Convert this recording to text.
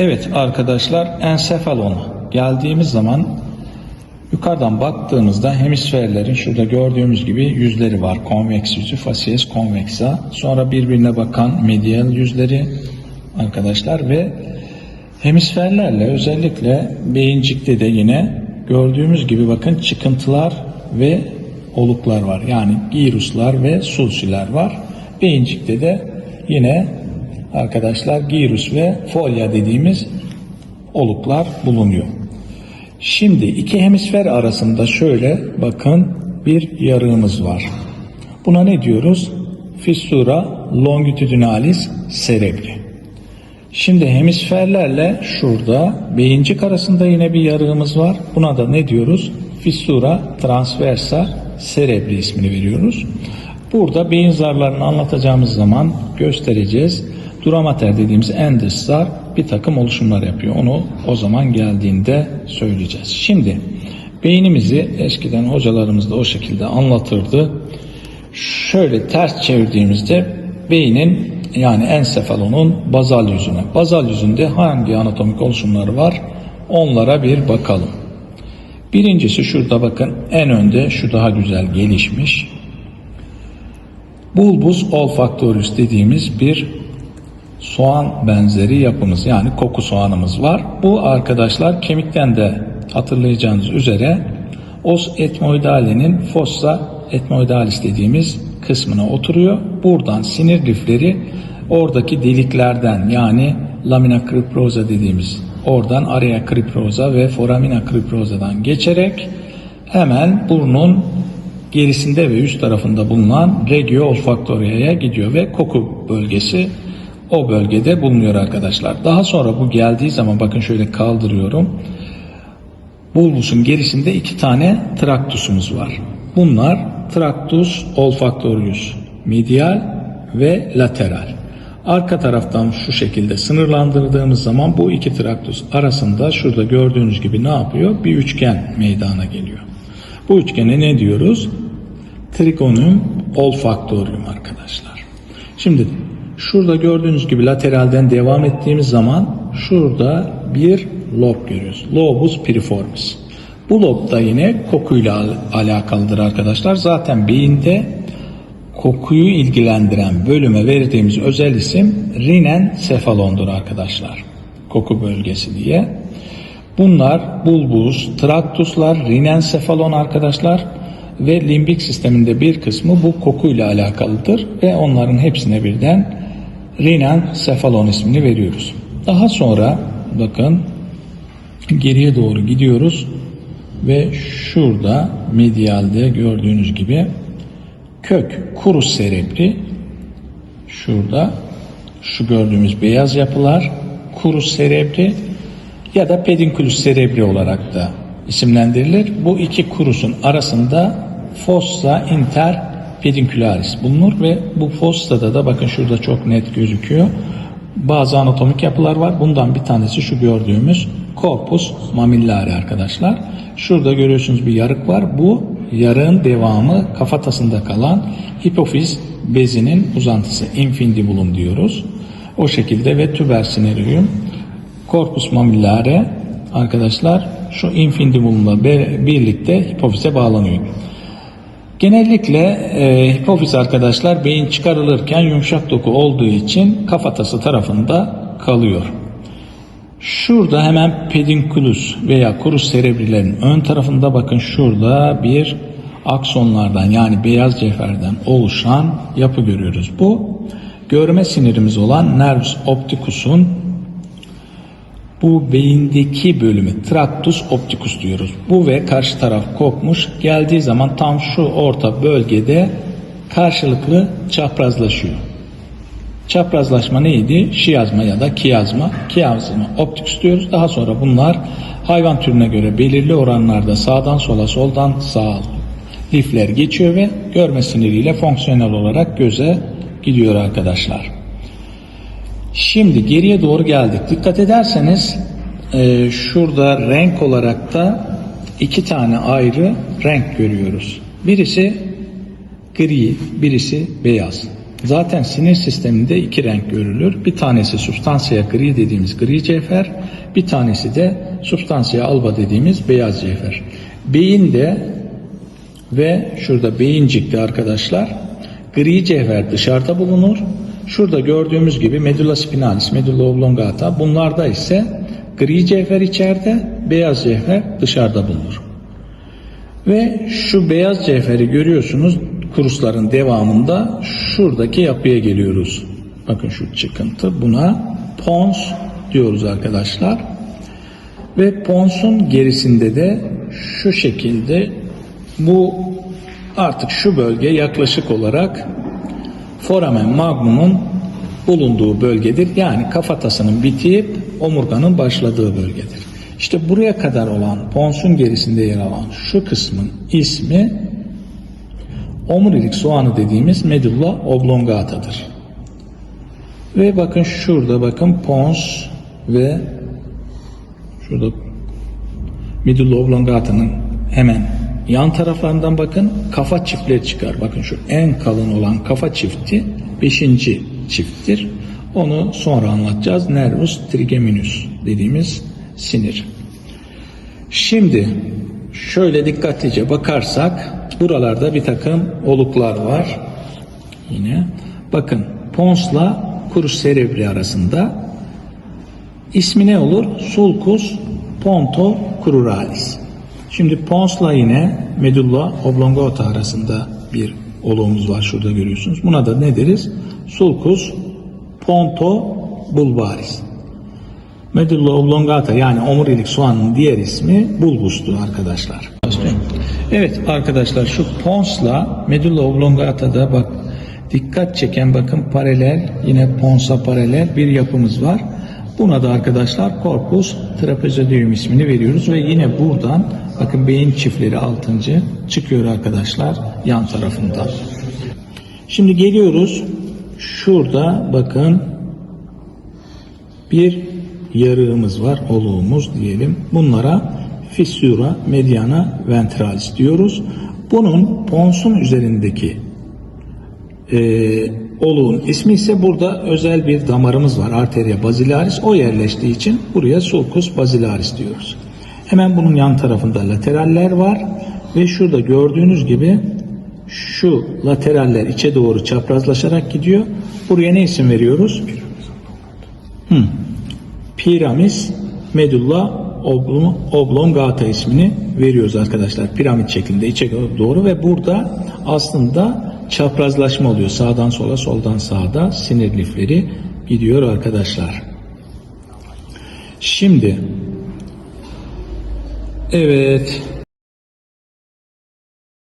Evet arkadaşlar ensefalona geldiğimiz zaman yukarıdan baktığımızda hemisferlerin şurada gördüğümüz gibi yüzleri var. Konveks yüzü, facies convexa. Sonra birbirine bakan medial yüzleri arkadaşlar ve hemisferlerle özellikle beyincikte de yine gördüğümüz gibi bakın çıkıntılar ve oluklar var. Yani giruslar ve sulsiler var. Beyincikte de yine arkadaşlar girus ve folya dediğimiz oluklar bulunuyor. Şimdi iki hemisfer arasında şöyle bakın bir yarığımız var. Buna ne diyoruz? Fissura longitudinalis cerebri. Şimdi hemisferlerle şurada beyincik arasında yine bir yarığımız var. Buna da ne diyoruz? Fissura transversa cerebri ismini veriyoruz. Burada beyin zarlarını anlatacağımız zaman göstereceğiz. Duramater dediğimiz endoslar bir takım oluşumlar yapıyor. Onu o zaman geldiğinde söyleyeceğiz. Şimdi beynimizi eskiden hocalarımız da o şekilde anlatırdı. Şöyle ters çevirdiğimizde beynin yani ensefalonun bazal yüzüne. Bazal yüzünde hangi anatomik oluşumları var? Onlara bir bakalım. Birincisi şurada bakın en önde şu daha güzel gelişmiş. Bulbus olfactorius dediğimiz bir soğan benzeri yapımız yani koku soğanımız var. Bu arkadaşlar kemikten de hatırlayacağınız üzere os etmoidale'nin fossa etmoidalis dediğimiz kısmına oturuyor. Buradan sinir lifleri oradaki deliklerden yani lamina criprosa dediğimiz oradan area criprosa ve foramina criprosa'dan geçerek hemen burnun gerisinde ve üst tarafında bulunan regio olfaktoriaya gidiyor ve koku bölgesi o bölgede bulunuyor arkadaşlar. Daha sonra bu geldiği zaman bakın şöyle kaldırıyorum. Bulbusun gerisinde iki tane traktusumuz var. Bunlar traktus olfactorius medial ve lateral. Arka taraftan şu şekilde sınırlandırdığımız zaman bu iki traktus arasında şurada gördüğünüz gibi ne yapıyor? Bir üçgen meydana geliyor. Bu üçgene ne diyoruz? Trigonum olfactorium arkadaşlar. Şimdi şurada gördüğünüz gibi lateralden devam ettiğimiz zaman şurada bir lob görüyoruz. Lobus piriformis. Bu lob da yine kokuyla alakalıdır arkadaşlar. Zaten beyinde kokuyu ilgilendiren bölüme verdiğimiz özel isim rinensefalondur arkadaşlar. Koku bölgesi diye. Bunlar bulbus, traktuslar, rinensefalon arkadaşlar ve limbik sisteminde bir kısmı bu kokuyla alakalıdır ve onların hepsine birden rinensefalon ismini veriyoruz. Daha sonra bakın geriye doğru gidiyoruz ve şurada medialde gördüğünüz gibi kök kurus serebri şurada şu gördüğümüz beyaz yapılar kurus serebri ya da pedinculus cerebri olarak da isimlendirilir. Bu iki kurusun arasında fossa inter pedincularis bulunur ve bu fossada da bakın şurada çok net gözüküyor. Bazı anatomik yapılar var. Bundan bir tanesi şu gördüğümüz corpus mamillare arkadaşlar. Şurada görüyorsunuz bir yarık var. Bu yarığın devamı kafatasında kalan hipofiz bezinin uzantısı infundibulum diyoruz. O şekilde ve tüber sinerium corpus mamillare arkadaşlar şu infundibulumla birlikte hipofize bağlanıyor. Genellikle e, hipofiz arkadaşlar beyin çıkarılırken yumuşak doku olduğu için kafatası tarafında kalıyor. Şurada hemen pedinculus veya kurus serebrilerin ön tarafında bakın şurada bir aksonlardan yani beyaz cevherden oluşan yapı görüyoruz. Bu görme sinirimiz olan nervus opticus'un bu beyindeki bölümü traktus opticus diyoruz. Bu ve karşı taraf kopmuş. Geldiği zaman tam şu orta bölgede karşılıklı çaprazlaşıyor. Çaprazlaşma neydi? Şiyazma ya da kiyazma. Kiyazma optikus diyoruz. Daha sonra bunlar hayvan türüne göre belirli oranlarda sağdan sola soldan sağa lifler geçiyor ve görme siniriyle fonksiyonel olarak göze gidiyor arkadaşlar. Şimdi geriye doğru geldik. Dikkat ederseniz e, şurada renk olarak da iki tane ayrı renk görüyoruz. Birisi gri, birisi beyaz. Zaten sinir sisteminde iki renk görülür. Bir tanesi substansiya gri dediğimiz gri cevher, bir tanesi de substansiya alba dediğimiz beyaz cevher. Beyinde ve şurada beyincikte arkadaşlar gri cevher dışarıda bulunur. Şurada gördüğümüz gibi medulla spinalis, medulla oblongata bunlarda ise gri cevher içeride, beyaz cevher dışarıda bulunur. Ve şu beyaz cevheri görüyorsunuz kursların devamında şuradaki yapıya geliyoruz. Bakın şu çıkıntı buna pons diyoruz arkadaşlar. Ve ponsun gerisinde de şu şekilde bu artık şu bölge yaklaşık olarak foramen magnumun bulunduğu bölgedir. Yani kafatasının bitip omurganın başladığı bölgedir. İşte buraya kadar olan ponsun gerisinde yer alan şu kısmın ismi omurilik soğanı dediğimiz medulla oblongatadır. Ve bakın şurada bakın pons ve şurada medulla oblongata'nın hemen yan taraflarından bakın kafa çiftleri çıkar. Bakın şu en kalın olan kafa çifti beşinci çifttir. Onu sonra anlatacağız. Nervus trigeminus dediğimiz sinir. Şimdi şöyle dikkatlice bakarsak buralarda bir takım oluklar var. Yine bakın ponsla kurus cerebri arasında ismi ne olur? Sulcus ponto cruralis. Şimdi ponsla yine medulla oblongata arasında bir oluğumuz var. Şurada görüyorsunuz. Buna da ne deriz? Sulcus ponto bulbaris. Medulla oblongata yani omurilik soğanın diğer ismi bulbustur arkadaşlar. Evet arkadaşlar şu ponsla medulla oblongata'da bak dikkat çeken bakın paralel yine ponsa paralel bir yapımız var. Buna da arkadaşlar corpus trapezoidum ismini veriyoruz ve yine buradan bakın beyin çiftleri altıncı çıkıyor arkadaşlar yan tarafından. Şimdi geliyoruz şurada bakın bir yarığımız var, oluğumuz diyelim. Bunlara fissura mediana ventralis diyoruz. Bunun ponsun üzerindeki e, oluğun ismi ise burada özel bir damarımız var. Arteria basilaris. O yerleştiği için buraya sulcus basilaris diyoruz. Hemen bunun yan tarafında lateraller var ve şurada gördüğünüz gibi şu lateraller içe doğru çaprazlaşarak gidiyor. Buraya ne isim veriyoruz? Hmm. Piramis medulla oblong, oblongata ismini veriyoruz arkadaşlar. Piramit şeklinde içe doğru ve burada aslında çaprazlaşma oluyor. Sağdan sola, soldan sağda sinir lifleri gidiyor arkadaşlar. Şimdi evet